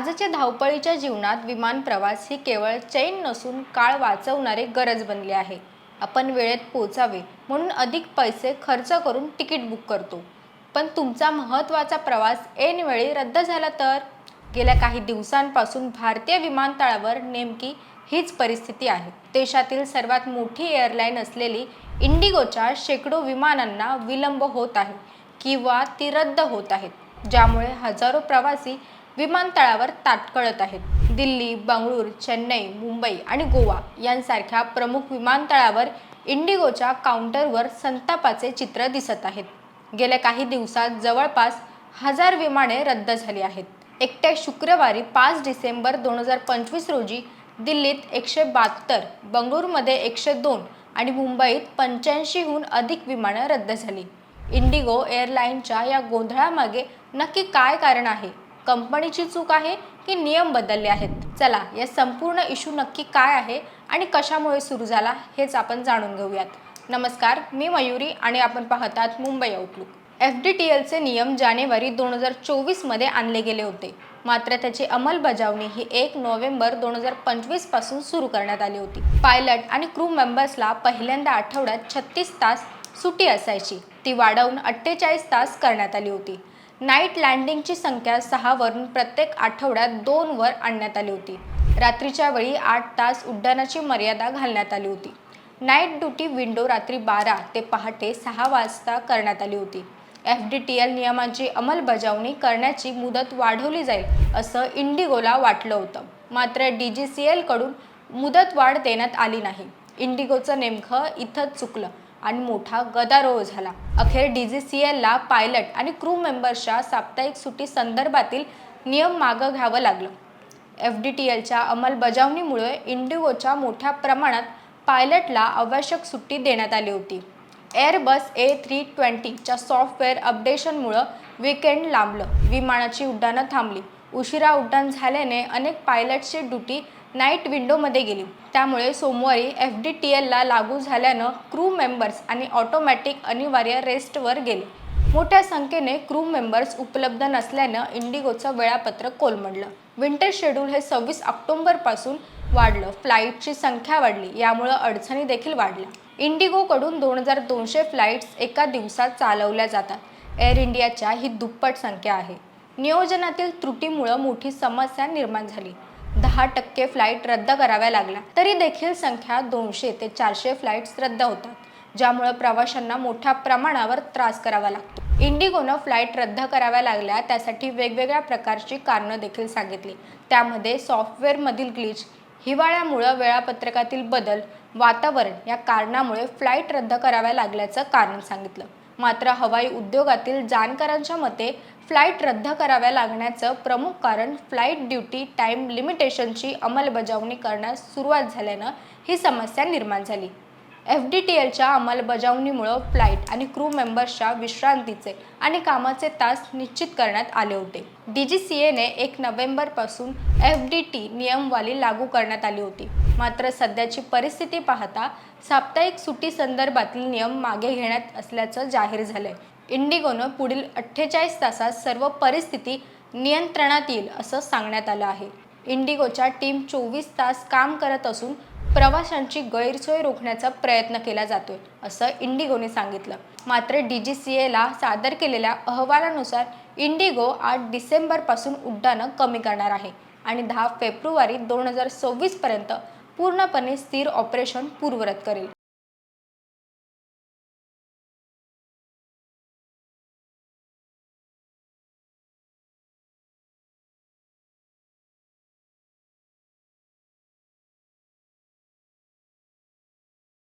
आजच्या धावपळीच्या जीवनात विमान प्रवास ही केवळ चैन नसून काळ वाचवणारे गरज बनली आहे. आपण वेळेत पोचावे म्हणून अधिक पैसे खर्च करून तिकीट बुक करतो. पण तुमचा महत्त्वाचा प्रवास ऐनवेळी रद्द झाला तर? गेल्या काही दिवसांपासून भारतीय विमानतळावर नेमकी हीच परिस्थिती आहे. देशातील सर्वात मोठी एअरलाईन असलेली इंडिगोच्या शेकडो विमानांना विलंब होत आहे किंवा ती रद्द होत आहेत ज्यामुळे हजारो प्रवासी विमानतळावर ताटकळत आहेत. दिल्ली बंगळूर चेन्नई मुंबई आणि गोवा यांसारख्या प्रमुख विमानतळावर इंडिगोच्या काउंटरवर संतापाचे चित्र दिसत आहेत. गेल्या काही दिवसात जवळपास हजार विमाने रद्द झाली आहेत. एकट्या शुक्रवारी पाच डिसेंबर दोन हजार पंचवीस रोजी दिल्लीत एकशे बहात्तर बंगळुरूमध्ये एकशे दोन आणि मुंबईत पंच्याऐंशीहून अधिक विमानं रद्द झाली. इंडिगो एअरलाईनच्या या गोंधळामागे नक्की काय कारण आहे? कंपनीची चूक आहे की नियम बदलले आहेत? चला या संपूर्ण इश्यू नक्की काय आहे आणि कशामुळे सुरू झाला हेच आपण जाणून घेऊयात. नमस्कार मी मयुरी आणि आपण पाहतात Mumbai outlook F D T एलचे नियम जानेवारी दोन हजार चोवीसमध्ये आणले गेले होते. मात्र त्याची अंमलबजावणी ही एक नोव्हेंबर दोन हजार पंचवीसपासून सुरू करण्यात आली होती. पायलट आणि क्रू मेंबर्सला पहिल्यांदा आठवड्यात छत्तीस तास सुट्टी असायची. ती वाढवून अठ्ठेचाळीस तास करण्यात आली होती. नाईट लँडिंगची संख्या सहावरून प्रत्येक आठवड्यात दोनवर आणण्यात आली होती. रात्रीच्या वेळी आठ तास उड्डाणाची मर्यादा घालण्यात आली होती. नाईट ड्युटी विंडो रात्री बारा ते पहाटे सहा वाजता करण्यात आली होती. एफ डी टी एल नियमांची अंमलबजावणी करण्याची मुदत वाढवली जाईल असं इंडिगोला वाटलं होतं. मात्र डी जी सी एलकडून मुदतवाढ देण्यात आली नाही. इंडिगोचं नेमकं इथंच चुकलं. आणि मोठा गदारोळ झाला. अखेर डी जी सी एलला पायलट आणि क्रू मेंबर्सच्या साप्ताहिक सुट्टी संदर्भातील नियम मागं घ्यावं लागलं. एफ डी टी एलच्या अंमलबजावणीमुळे इंडिगोच्या मोठ्या प्रमाणात पायलटला आवश्यक सुट्टी देण्यात आली होती. एअरबस ए थ्री ट्वेंटीच्या सॉफ्टवेअर अपडेशनमुळं विकेंड लांबलं. विमानाची उड्डाणं थांबली. उशिरा उड्डाण झाल्याने अनेक पायलटची ड्युटी नाईट विंडोमध्ये गेली. त्यामुळे सोमवारी एफ डी टी एलला लागू झाल्यानं क्रू मेंबर्स आणि ऑटोमॅटिक अनिवार्य रेस्टवर गेले. मोठ्या संख्येने क्रू मेंबर्स उपलब्ध नसल्यानं इंडिगोचं वेळापत्रक कोलमडलं. विंटर शेड्यूल हे सव्वीस ऑक्टोंबरपासून वाढलं. फ्लाईटची संख्या वाढली यामुळं अडचणी देखील वाढल्या. इंडिगोकडून दोन हजार दोनशे फ्लाईट्स एका दिवसात चालवल्या जातात. एअर इंडियाच्या ही दुप्पट संख्या आहे. नियोजनातील त्रुटीमुळं मोठी समस्या निर्माण झाली. दहा टक्के फ्लाईट रद्द कराव्या लागल्या. तरी देखील संख्या दोनशे ते चारशे फ्लाईट्स रद्द होतात ज्यामुळे प्रवाशांना मोठ्या प्रमाणावर त्रास करावा लागतो. इंडिगोनं फ्लाईट रद्द कराव्या लागल्या त्यासाठी वेगवेगळ्या प्रकारची कारणं देखील सांगितली. त्यामध्ये सॉफ्टवेअरमधील ग्लिच हिवाळ्यामुळं वेळापत्रकातील बदल वातावरण या कारणामुळे फ्लाईट रद्द कराव्या लागल्याचं कारण सांगितलं. मात्र हवाई उद्योगातील जाणकारांच्या मते फ्लाईट रद्द कराव्या लागण्याचं प्रमुख कारण फ्लाईट ड्युटी टाईम लिमिटेशनची अंमलबजावणी करण्यास सुरुवात झाल्यानं ही समस्या निर्माण झाली. एफ डी टी एलच्या अंमलबजावणीमुळं फ्लाईट आणि क्रू मेंबर्सच्या विश्रांतीचे आणि कामाचे तास निश्चित करण्यात आले होते. डी जी सी एने एक नोव्हेंबरपासून एफ डी टी नियमवाली लागू करण्यात आली होती. मात्र सध्याची परिस्थिती पाहता साप्ताहिक सुट्टी संदर्भातील नियम मागे घेण्यात असल्याचं जाहीर झालंय. इंडिगोनं पुढील अठ्ठेचाळीस तासात सर्व परिस्थिती नियंत्रणात येईल असं सांगण्यात आलं आहे. इंडिगोच्या टीम चोवीस तास काम करत असून प्रवाशांची गैरसोय रोखण्याचा प्रयत्न केला जातोय असं इंडिगोने सांगितलं. मात्र डी जी सी एला सादर केलेल्या अहवालानुसार इंडिगो आठ डिसेंबरपासून उड्डाणं कमी करणार आहे आणि दहा फेब्रुवारी दोन हजार सव्वीसपर्यंत पूर्णपणे स्थिर ऑपरेशन पूर्वरत करेल.